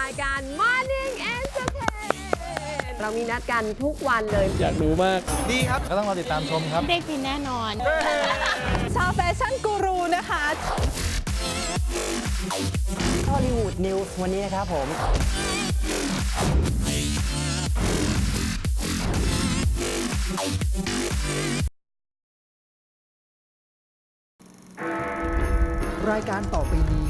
รายการ Morning Entertain เรามีนัดกันทุกวันเลย อยากรู้มาก ดีครับ ก็ต้องรอติดตามชมครับ ได้กินแน่นอน ชาวแฟชั่นกูรูนะคะฮอลลีวูดนิวส์วันนี้นะครับผมรายการต่อไปนี้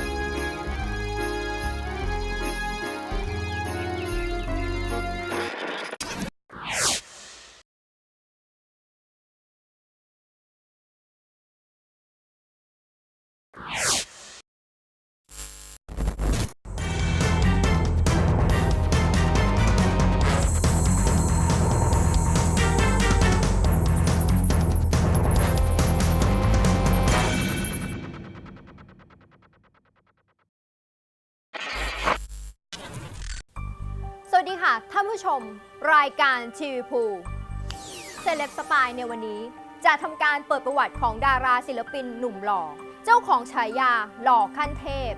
ท่านผู้ชม รายการทีวีพูเซเลบสปายในวันนี้ จะทำการเปิดประวัติของดาราศิลปินหนุ่มหล่อ เจ้าของฉายาหล่อขั้นเทพ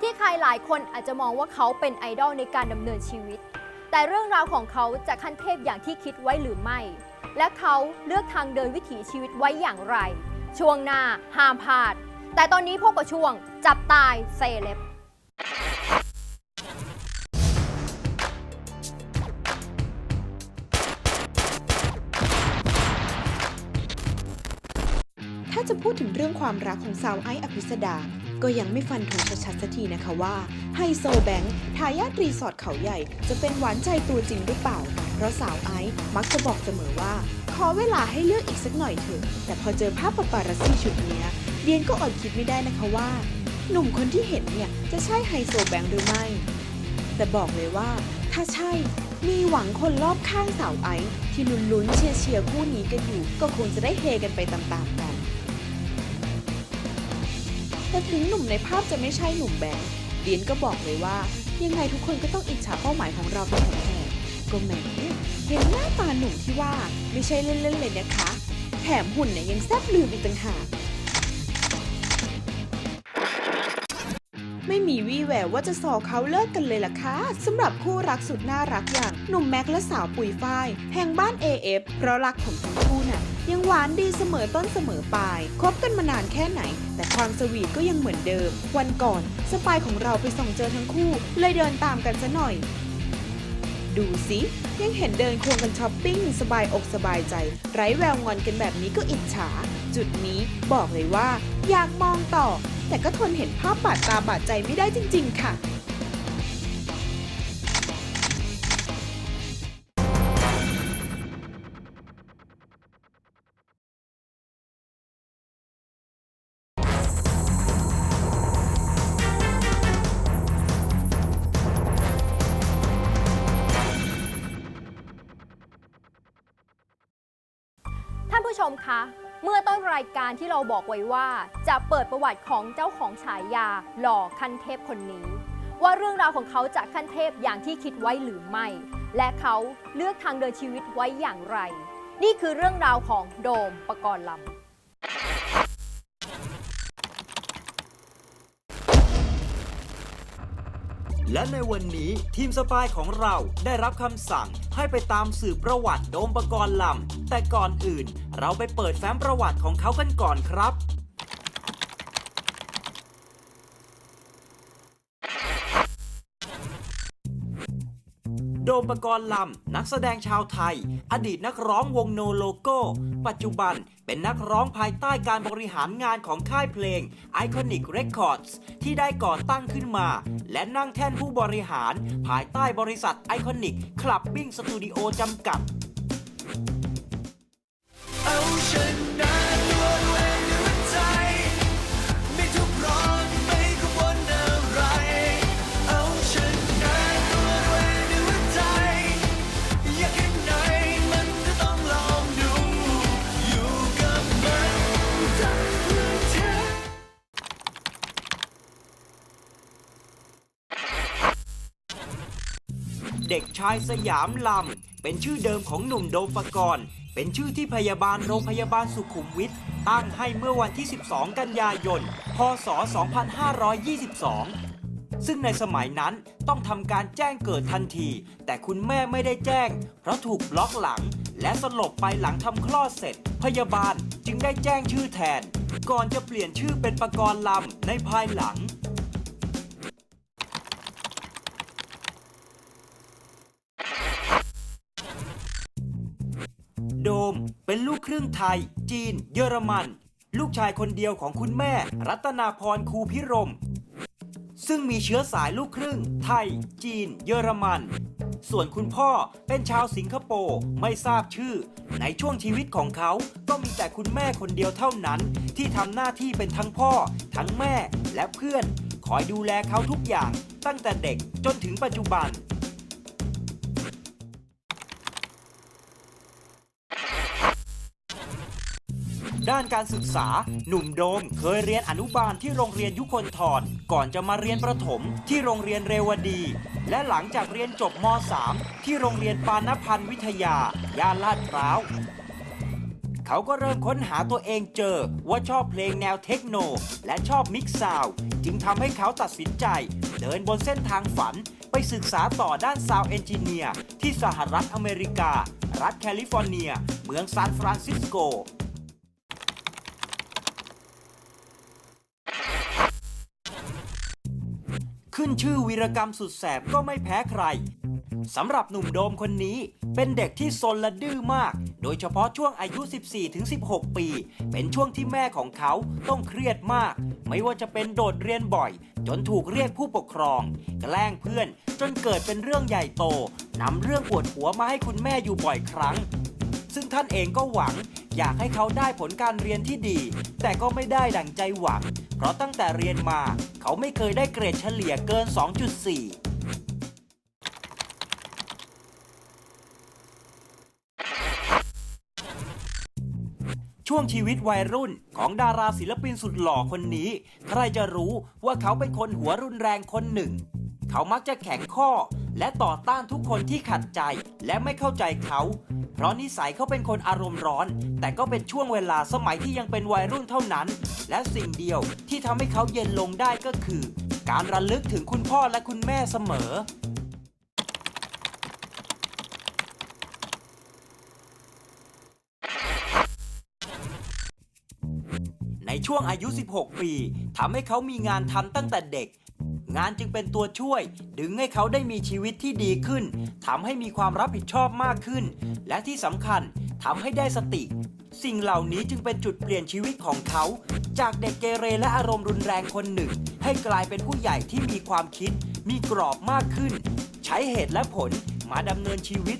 ที่ใครหลายคนอาจจะมองว่าเขาเป็นไอดอลในการดำเนินชีวิต แต่เรื่องราวของเขาจะขั้นเทพอย่างที่คิดไว้หรือไม่ และเขาเลือกทางเดินวิถีชีวิตไว้อย่างไร ช่วงหน้าห้ามพลาด แต่ตอนนี้พบกับช่วงจับตายเซเลบาจะพูดถึงเรื่องความรักของสาวไอซ์อภิสดา ก็ยังไม่ฟันธงชัดๆสักทีนะคะว่าไฮโซแบงค์ทายาทรีสอร์ทเขาใหญ่ จะเป็นหวานใจตัวจริงหรือเปล่า เพราะสาวไอซ์มักจะบอกเสมอว่า ขอเวลาให้เลือกอีกสักหน่อยเถอะแต่พอเจอภาพปาปารัสซี่ชุดนี้เดียนก็อดคิดไม่ได้นะคะว่า หนุ่มคนที่เห็นเนี่ยจะใช่ไฮโซแบงค์หรือไม่ แต่บอกเลยว่า ถ้าใช่มีหวังคนรอบข้างสาวไอซ์ที่ลุ้นๆเชียร์เชียร์คู่นี้กันอยู่ ก็คงจะได้เฮกันไปตามๆกัน แต่ถึงหนุ่มในภาพจะไม่ใช่หนุ่มแบงค์เดียนก็บอกเลยว่า ยังไงทุกคนก็ต้องอิจฉาเป้าหมายของเราเป็นแถมๆก็แหมเห็นหน้าตาหนุ่มที่ว่าไม่ใช่เล่นๆเลยนะคะ แถมหุ่นเนี่ยยังแซ่บลืมอีกต่างหาก ไม่มีวี่แววว่าจะสอเขาเลิกกันเลยล่ะคะสำหรับคู่รักสุดน่ารักอย่างหนุ่มแม็กและสาวปุ๋ยฝ้ายแห่งบ้าน AF เพราะรักของทั้งคู่น่ะยังหวานดีเสมอต้นเสมอปลาย คบกันมานานแค่ไหน แต่ความสวีทก็ยังเหมือนเดิม วันก่อนสปายของเราไปส่องเจอทั้งคู่ เลยเดินตามกันซะหน่อย ดูสิ ยังเห็นเดินควงกันช้อปปิ้ง สบายอกสบายใจ ไร้แววงอนกันแบบนี้ก็อิจฉา จุดนี้บอกเลยว่า อยากมองต่อ แต่ก็ทนเห็นภาพบาดตาบาดใจไม่ได้จริง ๆ ค่ะท่านผู้ชมคะ เมื่อต้นรายการที่เราบอกไว้ว่า จะเปิดประวัติของเจ้าของฉายาหล่อขั้นเทพคนนี้ ว่าเรื่องราวของเขาจะขั้นเทพอย่างที่คิดไว้หรือไม่ และเขาเลือกทางเดินชีวิตไว้อย่างไร นี่คือเรื่องราวของโดมปกรณ์ลำและในวันนี้ทีมสปายของเราได้รับคำสั่งให้ไปตามสืบประวัติโดมปกรณ์ลำแต่ก่อนอื่นเราไปเปิดแฟ้มประวัติของเขากันก่อนครับ โดมปกรณ์ลำ นักแสดงชาวไทย อดีตนักร้องวงโนโลโก้ ปัจจุบันเป็นนักร้องภายใต้การบริหารงานของค่ายเพลง Iconic Records ที่ได้ก่อตั้งขึ้นมา และนั่งแท่นผู้บริหาร ภายใต้บริษัท Iconic Clubbing Studio จำกัด เด็กชายสยามลำ เป็นชื่อเดิมของหนุ่มโดมปกรณ์ เป็นชื่อที่พยาบาลโรงพยาบาลสุขุมวิทตั้งให้เมื่อวันที่ 12 กันยายน พศ 2522 ซึ่งในสมัยนั้นต้องทำการแจ้งเกิดทันที แต่คุณแม่ไม่ได้แจ้ง เพราะถูกบล็อกหลัง และสลบไปหลังทำคลอดเสร็จ พยาบาลจึงได้แจ้งชื่อแทน ก่อนจะเปลี่ยนชื่อเป็นประกรณ์ลำในภายหลัง โดม เป็นลูกครึ่งไทย จีน เยอรมัน ลูกชายคนเดียวของคุณแม่ รัตนาพรคูพิรม ซึ่งมีเชื้อสายลูกครึ่ง ไทย จีน เยอรมัน ส่วนคุณพ่อเป็นชาวสิงคโปร์ไม่ทราบชื่อ ในช่วงชีวิตของเขาก็มีแต่คุณแม่คนเดียวเท่านั้น ที่ทำหน้าที่เป็นทั้งพ่อ ทั้งแม่และเพื่อน คอยดูแลเขาทุกอย่างตั้งแต่เด็กจนถึงปัจจุบัน ด้านการศึกษา หนุ่มโดม เคยเรียนอนุบาลที่โรงเรียนยุคนทรก่อนจะมาเรียนประถมที่โรงเรียนเรวดี และหลังจากเรียนจบม .3 ที่โรงเรียนปานพันธ์วิทยา ย่านลาดพร้าวเขาก็เริ่มค้นหาตัวเองเจอว่าชอบเพลงแนวเทคโน และชอบมิกซ์ซาวจึงทำให้เขาตัดสินใจ เดินบนเส้นทางฝันไปศึกษาต่อด้านซาวเอนจิเนียร์ที่สหรัฐอเมริกา รัฐแคลิฟอร์เนีย เมืองซานฟรานซิสโก ขึ้นชื่อวีรกรรมสุดแสบก็ไม่แพ้ใครสำหรับหนุ่มโดมคนนี้ เป็นเด็กที่ซนและดื้อมาก โดยเฉพาะช่วงอายุ 14-16 ปี เป็นช่วงที่แม่ของเขาต้องเครียดมาก ไม่ว่าจะเป็นโดดเรียนบ่อย จนถูกเรียกผู้ปกครอง แกล้งเพื่อนจนเกิดเป็นเรื่องใหญ่โตนำเรื่องปวดหัวมาให้คุณแม่อยู่บ่อยครั้ง ซึ่งท่านเองก็หวังอยากให้เขาได้ผลการเรียนที่ดี แต่ก็ไม่ได้ดั่งใจหวัง เพราะตั้งแต่เรียนมา เขาไม่เคยได้เกรดเฉลี่ยเกิน 2.4ช่วงชีวิตวัยรุ่นของดาราศิลปินสุดหล่อคนนี้ ใครจะรู้ว่าเขาเป็นคนหัวรุนแรงคนหนึ่ง เขามักจะแข็งข้อ และต่อต้านทุกคนที่ขัดใจและไม่เข้าใจเขา เพราะนิสัยเขาเป็นคนอารมณ์ร้อน แต่ก็เป็นช่วงเวลาสมัยที่ยังเป็นวัยรุ่นเท่านั้น และสิ่งเดียวที่ทำให้เขาเย็นลงได้ก็คือ การระลึกถึงคุณพ่อและคุณแม่เสมอ ในช่วงอายุ 16 ปีทำให้เขามีงานทำตั้งแต่เด็ก งานจึงเป็นตัวช่วย ดึงให้เขาได้มีชีวิตที่ดีขึ้นทำให้มีความรับผิดชอบมากขึ้น และที่สำคัญทำให้ได้สติ สิ่งเหล่านี้จึงเป็นจุดเปลี่ยนชีวิตของเขา จากเด็กเกเรและอารมณ์รุนแรงคนหนึ่ง ให้กลายเป็นผู้ใหญ่ที่มีความคิด มีกรอบมากขึ้น ใช้เหตุและผลมาดำเนินชีวิต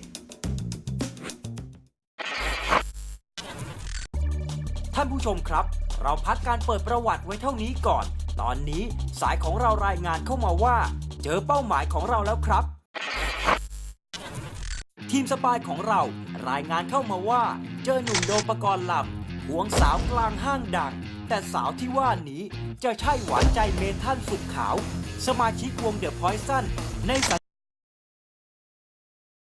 ท่านผู้ชมครับ เราพักการเปิดประวัติไว้เท่านี้ก่อน ตอนนี้สายของเรารายงานเข้ามาว่า เจอเป้าหมายของเราแล้วครับ ทีมสปายของเรารายงานเข้ามาว่า เจอหนุ่มโดมปกรณ์ลำหวงสาวกลางห้างดัง แต่สาวที่ว่านี้จะใช่หวานใจเมทันสุดขาว สมาชิกวงเดอะพอยซันในสั